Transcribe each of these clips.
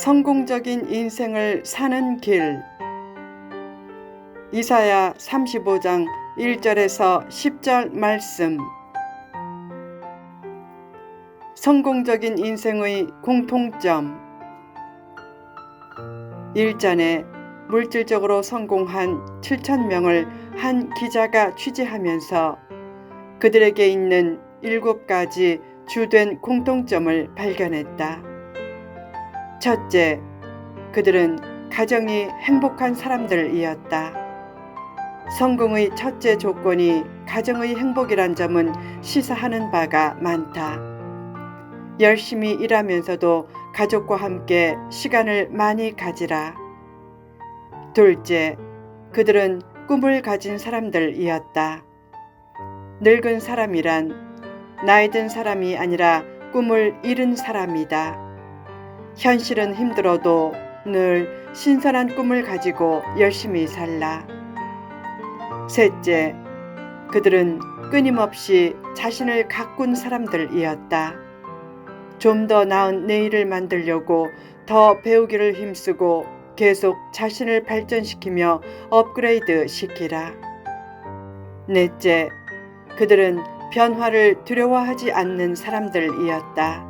성공적인 인생을 사는 길. 이사야 35장 1절에서 10절 말씀. 성공적인 인생의 공통점. 일전에 물질적으로 성공한 7천 명을 한 기자가 취재하면서 그들에게 있는 일곱 가지 주된 공통점을 발견했다. 첫째, 그들은 가정이 행복한 사람들이었다. 성공의 첫째 조건이 가정의 행복이란 점은 시사하는 바가 많다. 열심히 일하면서도 가족과 함께 시간을 많이 가지라. 둘째, 그들은 꿈을 가진 사람들이었다. 늙은 사람이란 나이 든 사람이 아니라 꿈을 잃은 사람이다. 현실은 힘들어도 늘 신선한 꿈을 가지고 열심히 살라. 셋째, 그들은 끊임없이 자신을 가꾼 사람들이었다. 좀 더 나은 내일을 만들려고 더 배우기를 힘쓰고 계속 자신을 발전시키며 업그레이드 시키라. 넷째, 그들은 변화를 두려워하지 않는 사람들이었다.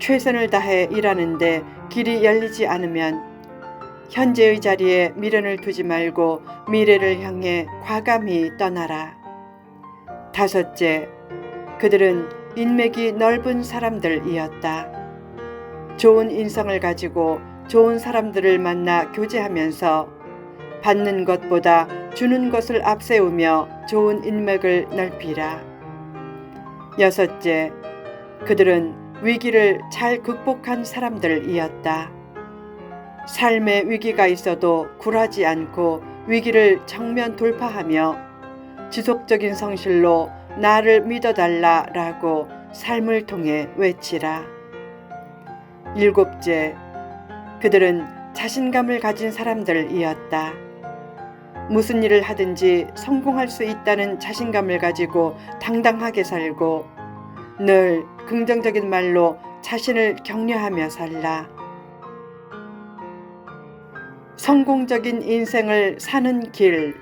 최선을 다해 일하는데 길이 열리지 않으면 현재의 자리에 미련을 두지 말고 미래를 향해 과감히 떠나라. 다섯째, 그들은 인맥이 넓은 사람들이었다. 좋은 인성을 가지고 좋은 사람들을 만나 교제하면서 받는 것보다 주는 것을 앞세우며 좋은 인맥을 넓히라. 여섯째, 그들은 위기를 잘 극복한 사람들이었다. 삶의 위기가 있어도 굴하지 않고 위기를 정면 돌파하며 지속적인 성실로 나를 믿어달라 라고 삶을 통해 외치라. 일곱째, 그들은 자신감을 가진 사람들이었다. 무슨 일을 하든지 성공할 수 있다는 자신감을 가지고 당당하게 살고 늘 긍정적인 말로 자신을 격려하며 살라. 성공적인 인생을 사는 길.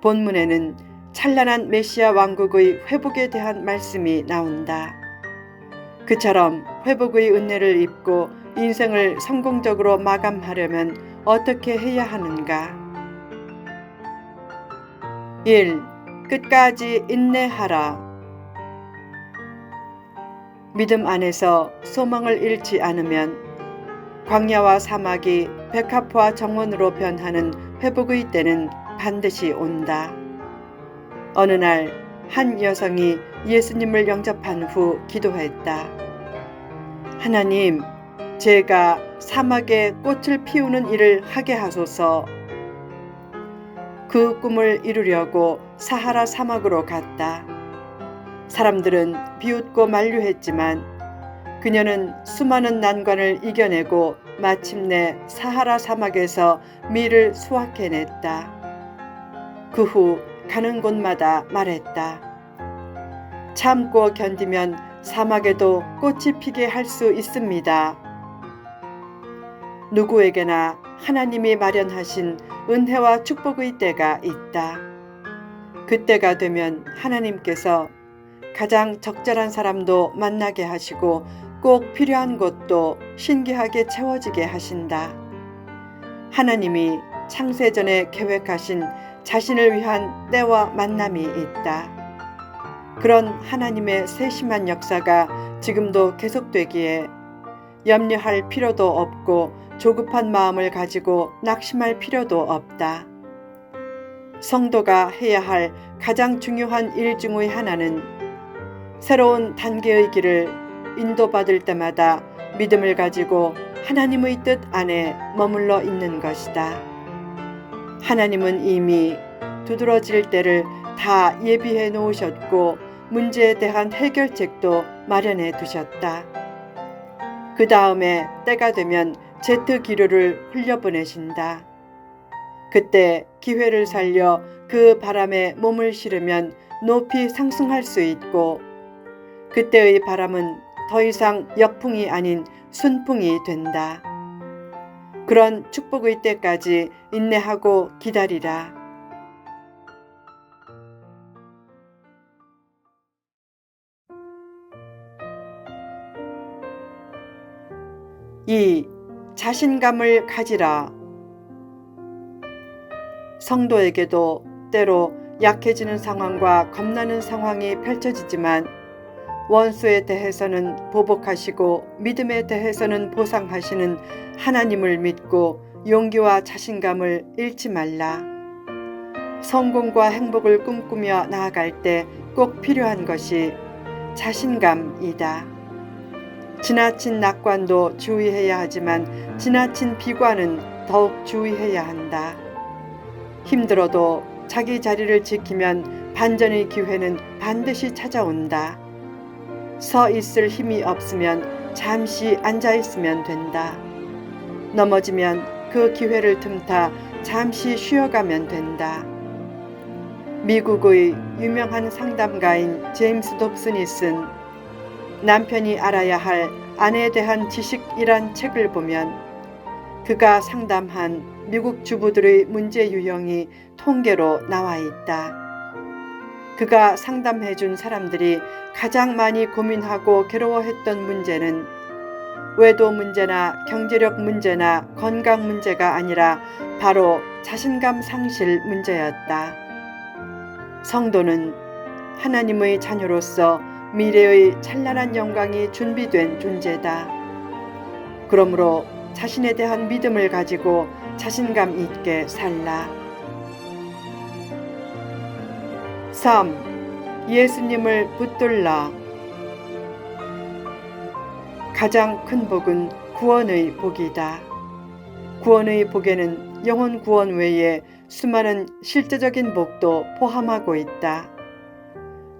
본문에는 찬란한 메시아 왕국의 회복에 대한 말씀이 나온다. 그처럼 회복의 은혜를 입고 인생을 성공적으로 마감하려면 어떻게 해야 하는가? 1. 끝까지 인내하라. 믿음 안에서 소망을 잃지 않으면 광야와 사막이 백합화 정원으로 변하는 회복의 때는 반드시 온다. 어느 날 한 여성이 예수님을 영접한 후 기도했다. 하나님, 제가 사막에 꽃을 피우는 일을 하게 하소서. 그 꿈을 이루려고 사하라 사막으로 갔다. 사람들은 비웃고 만류했지만 그녀는 수많은 난관을 이겨내고 마침내 사하라 사막에서 밀을 수확해냈다. 그 후 가는 곳마다 말했다. 참고 견디면 사막에도 꽃이 피게 할 수 있습니다. 누구에게나 하나님이 마련하신 은혜와 축복의 때가 있다. 그때가 되면 하나님께서 가장 적절한 사람도 만나게 하시고 꼭 필요한 곳도 신기하게 채워지게 하신다. 하나님이 창세전에 계획하신 자신을 위한 때와 만남이 있다. 그런 하나님의 세심한 역사가 지금도 계속되기에 염려할 필요도 없고 조급한 마음을 가지고 낙심할 필요도 없다. 성도가 해야 할 가장 중요한 일 중의 하나는 새로운 단계의 길을 인도받을 때마다 믿음을 가지고 하나님의 뜻 안에 머물러 있는 것이다. 하나님은 이미 두드러질 때를 다 예비해 놓으셨고 문제에 대한 해결책도 마련해 두셨다. 그 다음에 때가 되면 제트 기류를 흘려보내신다. 그때 기회를 살려 그 바람에 몸을 실으면 높이 상승할 수 있고 그때의 바람은 더 이상 역풍이 아닌 순풍이 된다. 그런 축복의 때까지 인내하고 기다리라. 이 자신감을 가지라. 성도에게도 때로 약해지는 상황과 겁나는 상황이 펼쳐지지만 원수에 대해서는 보복하시고 믿음에 대해서는 보상하시는 하나님을 믿고 용기와 자신감을 잃지 말라. 성공과 행복을 꿈꾸며 나아갈 때 꼭 필요한 것이 자신감이다. 지나친 낙관도 주의해야 하지만 지나친 비관은 더욱 주의해야 한다. 힘들어도 자기 자리를 지키면 반전의 기회는 반드시 찾아온다. 서 있을 힘이 없으면 잠시 앉아 있으면 된다. 넘어지면 그 기회를 틈타 잠시 쉬어가면 된다. 미국의 유명한 상담가인 제임스 dob슨이 쓴 남편이 알아야 할 아내에 대한 지식이란 책을 보면 그가 상담한 미국 주부들의 문제 유형이 통계로 나와 있다. 그가 상담해 준 사람들이 가장 많이 고민하고 괴로워했던 문제는 외도 문제나 경제력 문제나 건강 문제가 아니라 바로 자신감 상실 문제였다. 성도는 하나님의 자녀로서 미래의 찬란한 영광이 준비된 존재다. 그러므로 자신에 대한 믿음을 가지고 자신감 있게 살라. 3. 예수님을 붙들라. 가장 큰 복은 구원의 복이다. 구원의 복에는 영혼 구원 외에 수많은 실제적인 복도 포함하고 있다.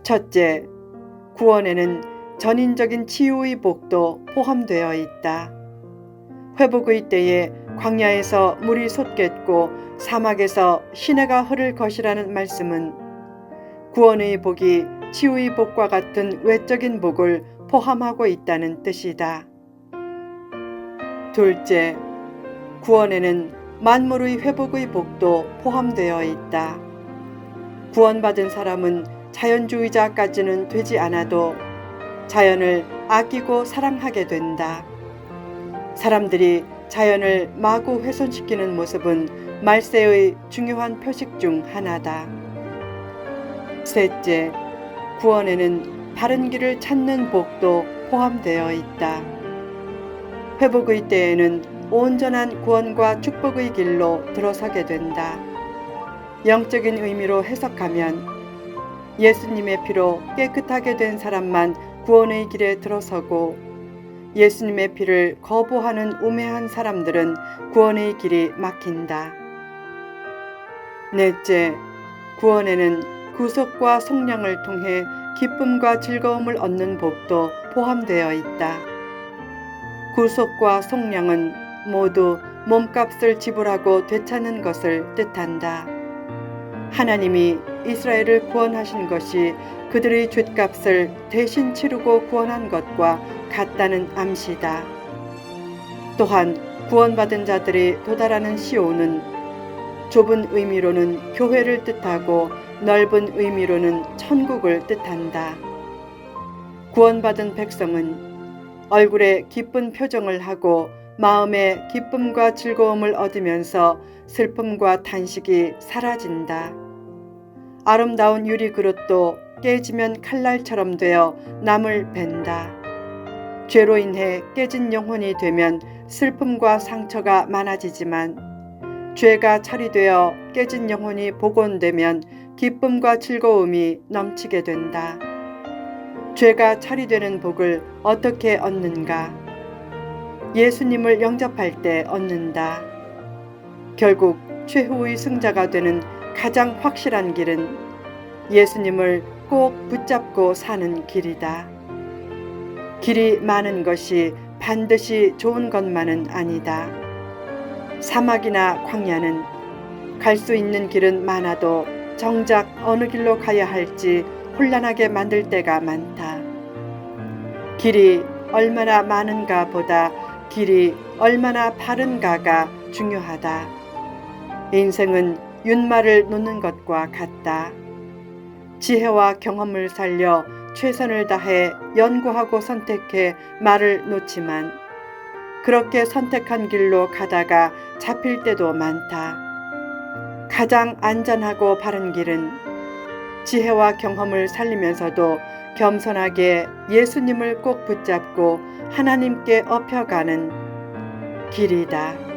첫째, 구원에는 전인적인 치유의 복도 포함되어 있다. 회복의 때에 광야에서 물이 솟겠고 사막에서 시내가 흐를 것이라는 말씀은 구원의 복이 치유의 복과 같은 외적인 복을 포함하고 있다는 뜻이다. 둘째, 구원에는 만물의 회복의 복도 포함되어 있다. 구원받은 사람은 자연주의자까지는 되지 않아도 자연을 아끼고 사랑하게 된다. 사람들이 자연을 마구 훼손시키는 모습은 말세의 중요한 표식 중 하나다. 셋째, 구원에는 바른 길을 찾는 복도 포함되어 있다. 회복의 때에는 온전한 구원과 축복의 길로 들어서게 된다. 영적인 의미로 해석하면 예수님의 피로 깨끗하게 된 사람만 구원의 길에 들어서고 예수님의 피를 거부하는 우매한 사람들은 구원의 길이 막힌다. 넷째, 구원에는 구속과 속량을 통해 기쁨과 즐거움을 얻는 복도 포함되어 있다. 구속과 속량은 모두 몸값을 지불하고 되찾는 것을 뜻한다. 하나님이 이스라엘을 구원하신 것이 그들의 죗값을 대신 치르고 구원한 것과 같다는 암시다. 또한 구원받은 자들이 도달하는 시온은 좁은 의미로는 교회를 뜻하고 넓은 의미로는 천국을 뜻한다. 구원받은 백성은 얼굴에 기쁜 표정을 하고 마음에 기쁨과 즐거움을 얻으면서 슬픔과 탄식이 사라진다. 아름다운 유리 그릇도 깨지면 칼날처럼 되어 남을 벤다. 죄로 인해 깨진 영혼이 되면 슬픔과 상처가 많아지지만 죄가 처리되어 깨진 영혼이 복원되면 기쁨과 즐거움이 넘치게 된다. 죄가 처리되는 복을 어떻게 얻는가? 예수님을 영접할 때 얻는다. 결국 최후의 승자가 되는 가장 확실한 길은 예수님을 꼭 붙잡고 사는 길이다. 길이 많은 것이 반드시 좋은 것만은 아니다. 사막이나 광야는 갈 수 있는 길은 많아도 정작 어느 길로 가야 할지 혼란하게 만들 때가 많다. 길이 얼마나 많은가 보다 길이 얼마나 바른가가 중요하다. 인생은 윤말을 놓는 것과 같다. 지혜와 경험을 살려 최선을 다해 연구하고 선택해 말을 놓지만 그렇게 선택한 길로 가다가 잡힐 때도 많다. 가장 안전하고 바른 길은 지혜와 경험을 살리면서도 겸손하게 예수님을 꼭 붙잡고 하나님께 업혀가는 길이다.